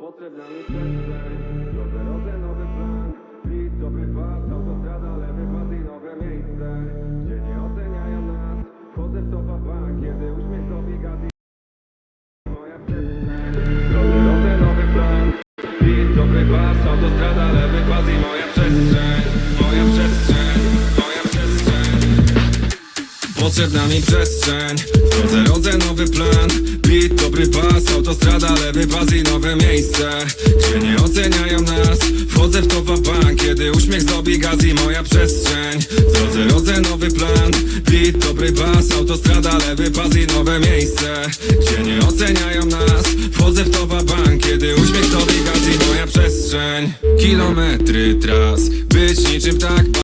Potrzebna mi przestrzeń Drodze, drodze, nowy plan. Bit, dobry pas, autostrada, lewy pas i nowe miejsce. Gdzie nie oceniają nas Wchodzę w topa bank, kiedy uśmiech sobie gaz i moja przestrzeń Drodze, drodze, nowy plan. Bit, dobry pas, autostrada, lewy pas i moja przestrzeń. Moja przestrzeń, moja przestrzeń. Potrzebna mi przestrzeń. W drodze rodzę nowy plan autostrada, lewy pas i nowe miejsce. Gdzie nie oceniają nas Wchodzę w topa bank. Kiedy uśmiech zdobi gaz i moja przestrzeń. W drodze rodzę nowy plan Bit, dobry pas, autostrada, lewy pas i nowe miejsce. Gdzie nie oceniają nas Wchodzę w topa bank. Kiedy uśmiech zdobi gaz i moja przestrzeń. Kilometry tras Być niczym tak